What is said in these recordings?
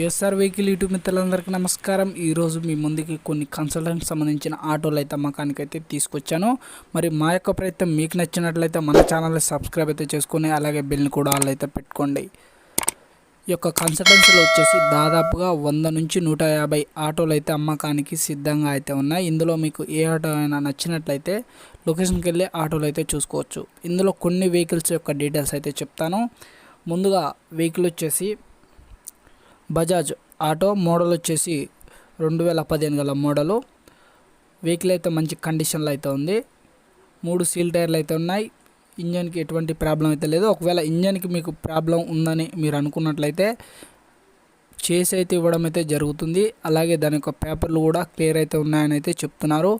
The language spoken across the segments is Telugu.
ఎస్ఆర్ వెహికల్ యూట్యూబ్ మిత్రులందరికీ నమస్కారం. ఈరోజు మీ ముందుకి కొన్ని కన్సల్టెంట్ సంబంధించిన ఆటోలు అయితే అమ్మకానికి అయితే తీసుకొచ్చాను. మరి మా యొక్క ప్రయత్నం మీకు నచ్చినట్లయితే మన ఛానల్ని సబ్స్క్రైబ్ అయితే చేసుకొని అలాగే బిల్ని కూడా వాళ్ళు అయితే పెట్టుకోండి. ఈ యొక్క కన్సల్టెన్సీలో వచ్చేసి దాదాపుగా వంద నుంచి నూట యాభై ఆటోలు అయితే అమ్మకానికి సిద్ధంగా అయితే ఉన్నాయి. ఇందులో మీకు ఏ ఆటో అయినా నచ్చినట్లయితే లొకేషన్కి వెళ్ళి ఆటోలు అయితే చూసుకోవచ్చు. ఇందులో కొన్ని వెహికల్స్ యొక్క డీటెయిల్స్ అయితే చెప్తాను. ముందుగా వెహికల్ వచ్చేసి బజాజ్ ఆటో మోడల్ వచ్చేసి రెండు వేల పదిహేను గల మోడలు. వెహికల్ అయితే మంచి కండిషన్లో అయితే ఉంది. మూడు సీల్ టైర్లు అయితే ఉన్నాయి. ఇంజన్కి ఎటువంటి ప్రాబ్లం అయితే లేదు. ఒకవేళ ఇంజన్కి మీకు ప్రాబ్లం ఉందని మీరు అనుకున్నట్లయితే చేసి అయితే ఇవ్వడం అయితే జరుగుతుంది. అలాగే దాని యొక్క పేపర్లు కూడా క్లియర్ అయితే ఉన్నాయని అయితే చెప్తున్నారు.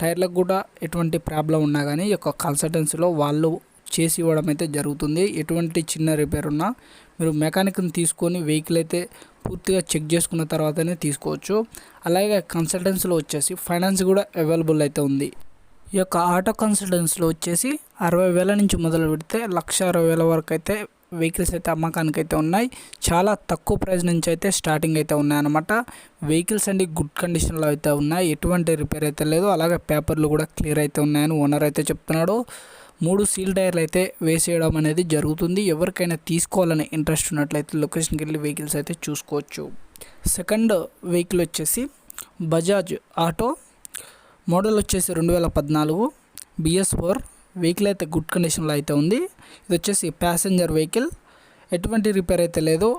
టైర్లకు కూడా ఎటువంటి ప్రాబ్లం ఉన్నా కానీ ఈ యొక్క కన్సల్టెన్సీలో వాళ్ళు చేసి ఇవ్వడం అయితే జరుగుతుంది. ఎటువంటి చిన్న రిపేర్ ఉన్నా మీరు మెకానిక్ని తీసుకొని వెహికల్ అయితే పూర్తిగా చెక్ చేసుకున్న తర్వాతనే తీసుకోవచ్చు. అలాగే కన్సల్టెన్సీలో వచ్చేసి ఫైనాన్స్ కూడా అవైలబుల్ అయితే ఉంది. ఈ యొక్క ఆటో కన్సల్టెన్సీలో వచ్చేసి అరవై వేల నుంచి మొదలు పెడితే లక్ష అరవై వేల వరకు అయితే వెహికల్స్ అయితే అమ్మకానికి అయితే ఉన్నాయి. చాలా తక్కువ ప్రైస్ నుంచి అయితే స్టార్టింగ్ అయితే ఉన్నాయన్నమాట. వెహికల్స్ అండి గుడ్ కండిషన్లో అయితే ఉన్నాయి. ఎటువంటి రిపేర్ అయితే లేదు. అలాగే పేపర్లు కూడా క్లియర్ అయితే ఉన్నాయని ఓనర్ అయితే చెప్తున్నాడు. మూడు సీల్ టైర్లు అయితే వేసేయడం అనేది జరుగుతుంది. ఎవరికైనా తీసుకోవాలని ఇంట్రెస్ట్ ఉన్నట్లయితే లొకేషన్కి వెళ్ళి వెహికల్స్ అయితే చూసుకోవచ్చు. సెకండ్ వెహికల్ వచ్చేసి బజాజ్ ఆటో. మోడల్ వచ్చేసి రెండు వేల పద్నాలుగు బిఎస్ ఫోర్. వెహికల్ అయితే గుడ్ కండిషన్లో అయితే ఉంది. ఇది వచ్చేసి ప్యాసింజర్ వెహికల్. ఎటువంటి రిపేర్ అయితే లేదు.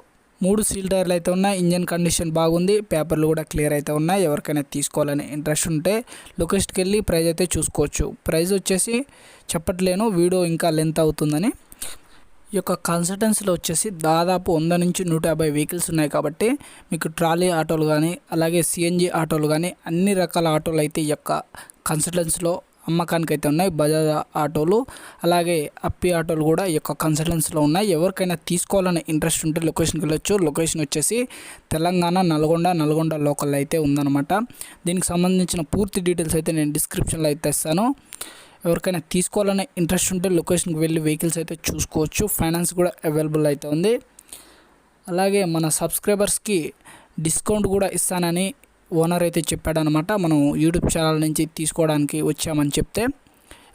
మూడు సీల్ టైర్లు అయితే ఉన్నాయి. ఇంజన్ కండిషన్ బాగుంది. పేపర్లు కూడా క్లియర్ అయితే ఉన్నాయి. ఎవరికైనా తీసుకోవాలని ఇంట్రెస్ట్ ఉంటే లొకేషన్కి వెళ్ళి ప్రైజ్ అయితే చూసుకోవచ్చు. ప్రైజ్ వచ్చేసి చెప్పట్లేను. వీడియో ఇంకా లెంత్ అవుతుందని. ఈ యొక్క కన్సల్టెన్సీలో వచ్చేసి దాదాపు వంద నుంచి నూట యాభై వెహికల్స్ ఉన్నాయి కాబట్టి మీకు ట్రాలీ ఆటోలు కానీ అలాగే సిఎన్జి ఆటోలు కానీ అన్ని రకాల ఆటోలు అయితే ఈ యొక్క కన్సల్టెన్సీలో అమ్మకానికి అయితే ఉన్నాయి. బజాజ్ ఆటోలు అలాగే అప్పి ఆటోలు కూడా ఈ యొక్క కన్సల్టెన్సీలో ఉన్నాయి. ఎవరికైనా తీసుకోవాలని ఇంట్రెస్ట్ ఉంటే లొకేషన్కి వెళ్ళొచ్చు. లొకేషన్ వచ్చేసి తెలంగాణ నల్గొండ నల్గొండ లోకల్ అయితే ఉందన్నమాట. దీనికి సంబంధించిన పూర్తి డీటెయిల్స్ అయితే నేను డిస్క్రిప్షన్లో అయితే ఇస్తాను. ఎవరికైనా తీసుకోవాలనే ఇంట్రెస్ట్ ఉంటే లొకేషన్కి వెళ్ళి వెహికల్స్ అయితే చూసుకోవచ్చు. ఫైనాన్స్ కూడా అవైలబుల్ అయితే ఉంది. అలాగే మన సబ్స్క్రైబర్స్కి డిస్కౌంట్ కూడా ఇస్తానని ఓనర్ అయితే చెప్పాడనమాట మనం యూట్యూబ్ ఛానల్ నుంచి తీసుకోవడానికి వచ్చామని చెప్తే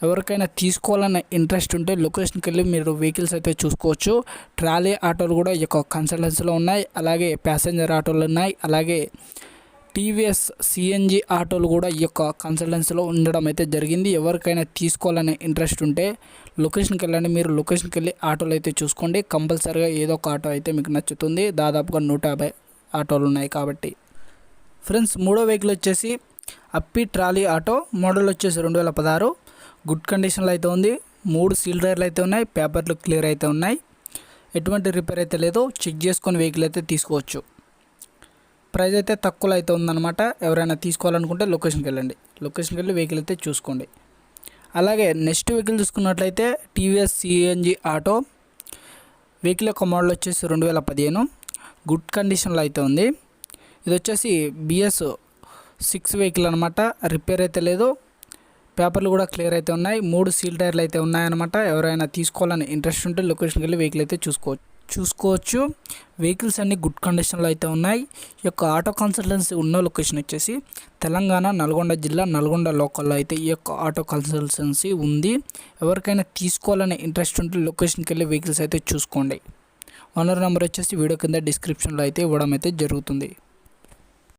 ఎవరికైనా తీసుకోవాలన్న ఇంట్రెస్ట్ ఉంటే లొకేషన్కి వెళ్ళి మీరు వెహికల్స్ అయితే చూసుకోవచ్చు. ట్రాలీ ఆటోలు కూడా ఈ యొక్క కన్సల్టెన్సీలో ఉన్నాయి అలాగే ప్యాసింజర్ ఆటోలు ఉన్నాయి అలాగే టీవీఎస్ సిఎన్జి ఆటోలు కూడా ఈ యొక్క కన్సల్టెన్సీలో ఉండడం అయితే జరిగింది. ఎవరికైనా తీసుకోవాలనే ఇంట్రెస్ట్ ఉంటే లొకేషన్కి వెళ్ళండి మీరు లొకేషన్కి వెళ్ళి ఆటోలు అయితే చూసుకోండి. కంపల్సరీగా ఏదో ఒక ఆటో అయితే మీకు నచ్చుతుంది. దాదాపుగా నూట యాభై ఆటోలు ఉన్నాయి కాబట్టి. ఫ్రెండ్స్ మూడో వెహికల్ వచ్చేసి అప్పి ట్రాలీ ఆటో. మోడల్ వచ్చేసి రెండు వేల పదహారు. గుడ్ కండిషన్లో అయితే ఉంది. మూడు సీల్ డ్రైర్లు అయితే ఉన్నాయి. పేపర్లు క్లియర్ అయితే ఉన్నాయి. ఎటువంటి రిపేర్ అయితే లేదో చెక్ చేసుకొని వెహికల్ అయితే తీసుకోవచ్చు. ప్రైస్ అయితే తక్కువలో అయితే ఉందన్నమాట. ఎవరైనా తీసుకోవాలనుకుంటే లొకేషన్కి వెళ్ళండి. లొకేషన్కి వెళ్ళి వెహికల్ అయితే చూసుకోండి. అలాగే నెక్స్ట్ వెహికల్ చూసుకున్నట్లయితే టీవీఎస్ సిఎన్జి ఆటో. వెహికల్ యొక్క మోడల్ వచ్చేసి రెండు వేల పదిహేను. గుడ్ కండిషన్లో అయితే ఉంది. ఇది వచ్చేసి బిఎస్ సిక్స్ వెహికల్ అనమాట రిపేర్ అయితే లేదు. పేపర్లు కూడా క్లియర్ అయితే ఉన్నాయి. మూడు సీల్ టైర్లు అయితే ఉన్నాయన్నమాట. ఎవరైనా తీసుకోవాలని ఇంట్రెస్ట్ ఉంటే లొకేషన్కి వెళ్ళి వెహికల్ అయితే చూసుకోవచ్చు చూసుకోవచ్చు. వెహికల్స్ అన్ని గుడ్ కండిషన్లో అయితే ఉన్నాయి. ఈ యొక్క ఆటో కన్సల్టెన్సీ ఉన్న లొకేషన్ వచ్చేసి తెలంగాణ నల్గొండ జిల్లా నల్గొండ లోకల్లో అయితే ఈ యొక్క ఆటో కన్సల్టెన్సీ ఉంది. ఎవరికైనా తీసుకోవాలనే ఇంట్రెస్ట్ ఉంటే లొకేషన్కి వెళ్ళి వెహికల్స్ అయితే చూసుకోండి. ఓనర్ నెంబర్ వచ్చేసి వీడియో కింద డిస్క్రిప్షన్లో అయితే ఇవ్వడం అయితే జరుగుతుంది.